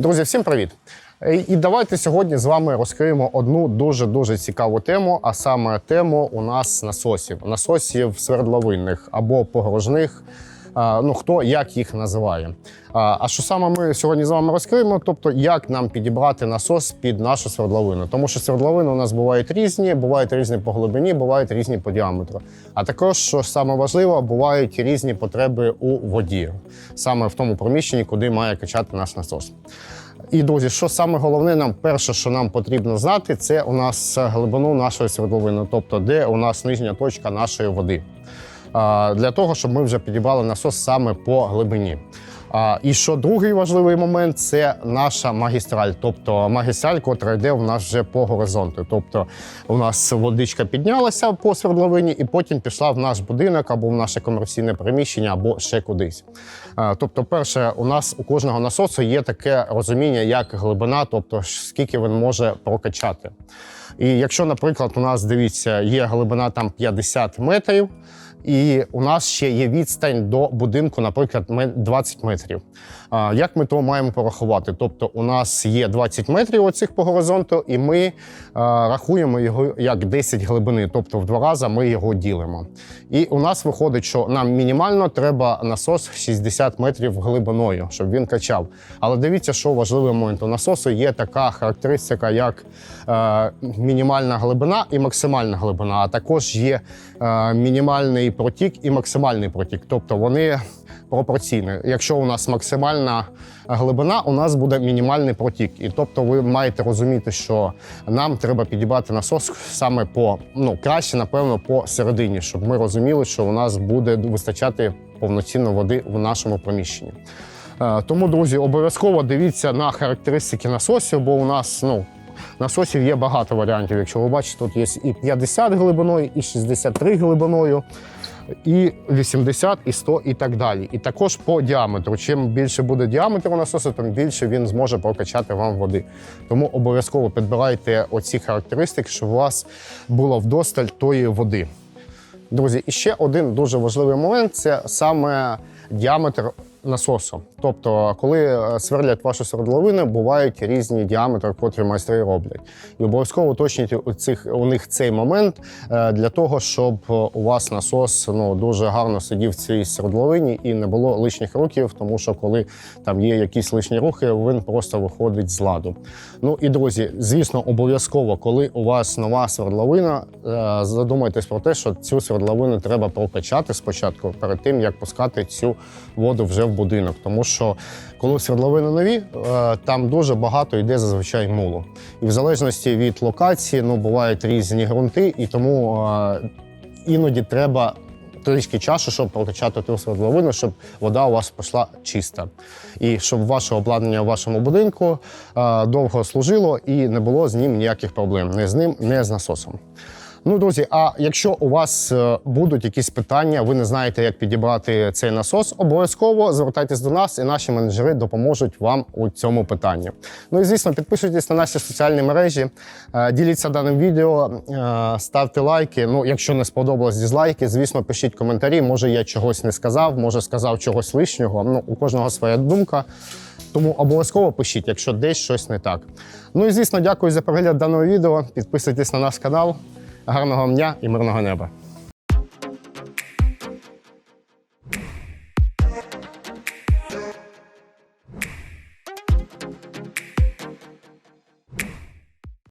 Друзі, всім привіт! І- І давайте сьогодні з вами розкриємо одну дуже дуже цікаву тему, а саме тему у нас насосів, насосів свердловинних або погружних. Ну хто як їх називає. А що саме ми сьогодні з вами розкриємо? Тобто, як нам підібрати насос під нашу свердловину? Тому що свердловини у нас бувають різні, бувають різні по глибині, бувають різні по діаметру. А також, що саме важливо, бувають різні потреби у воді, саме в тому приміщенні, куди має качати наш насос. І друзі, що саме головне, нам перше, що нам потрібно знати, це у нас глибину нашої свердловини, тобто де у нас нижня точка нашої води. Для того, щоб ми вже підібрали насос саме по глибині. І що другий важливий момент це наша магістраль, тобто магістраль, котра йде у нас вже по горизонту. Тобто у нас водичка піднялася по свердловині і потім пішла в наш будинок або в наше комерційне приміщення, або ще кудись. Тобто, перше, у нас у кожного насосу є таке розуміння, як глибина, тобто скільки він може прокачати. І якщо, наприклад, у нас дивіться, є глибина там 50 метрів. І у нас ще є відстань до будинку, наприклад, 20 метрів. Як ми то маємо порахувати? Тобто, у нас є 20 метрів оцих по горизонту, і ми рахуємо його як 10 глибини, тобто в два рази ми його ділимо. І у нас виходить, що нам мінімально треба насос 60 метрів глибиною, щоб він качав. Але дивіться, що важливий момент у насосу є така характеристика, як е, мінімальна глибина і максимальна глибина, а також є е, мінімальний протік і максимальний протік. Тобто вони пропорційні. Якщо у нас максимальна глибина, у нас буде мінімальний протік. І тобто ви маєте розуміти, що нам треба підібрати насос саме по ну краще, напевно, по середині, щоб ми розуміли, що у нас буде вистачати повноцінно води в нашому приміщенні. Е, Тому, друзі, обов'язково дивіться на характеристики насосів, бо у нас ну, насосів є багато варіантів. Якщо ви бачите, тут є і 50 глибиною, і 63 глибиною, і 80, і 100, і так далі. І також по діаметру. Чим більше буде діаметр у насосу, тим більше він зможе прокачати вам води. Тому обов'язково підбирайте оці характеристики, щоб у вас було вдосталь тої води. Друзі, і ще один дуже важливий момент це саме діаметр насосу. Тобто, коли е, сверлять вашу свердловину, бувають різні діаметри, котрі майстри роблять. І обов'язково уточнюйте у цих у них цей момент е, для того, щоб е, у вас насос ну дуже гарно сидів в цій свердловині і не було лишніх рухів, тому що коли там є якісь лишні рухи, він просто виходить з ладу. Ну і друзі, звісно, обов'язково, коли у вас нова свердловина, е, задумайтесь про те, що цю свердловину треба прокачати спочатку, перед тим як пускати цю воду вже в будинок. Тому що коли свердловини нові, е, там дуже багато йде зазвичай мулу. І в залежності від локації, ну бувають різні ґрунти, і тому е, іноді треба. Трішки часу, щоб прокачати ту свердловину, щоб вода у вас пішла чиста. І щоб ваше обладнання в вашому будинку е, довго служило і не було з ним ніяких проблем. Не з ним, не з насосом. Ну, друзі, а якщо у вас е, будуть якісь питання, ви не знаєте, як підібрати цей насос, обов'язково звертайтесь до нас, і наші менеджери допоможуть вам у цьому питанні. Ну і звісно, підписуйтесь на наші соціальні мережі, е, діліться даним відео, е, ставте лайки. Ну, якщо не сподобалось дізлайки, звісно, пишіть коментарі. Може, я чогось не сказав, може сказав чогось лишнього. Ну, у кожного своя думка. Тому обов'язково пишіть, якщо десь щось не так. Ну і звісно, дякую за перегляд даного відео. Підписуйтесь на наш канал. Гарного дня і мирного неба.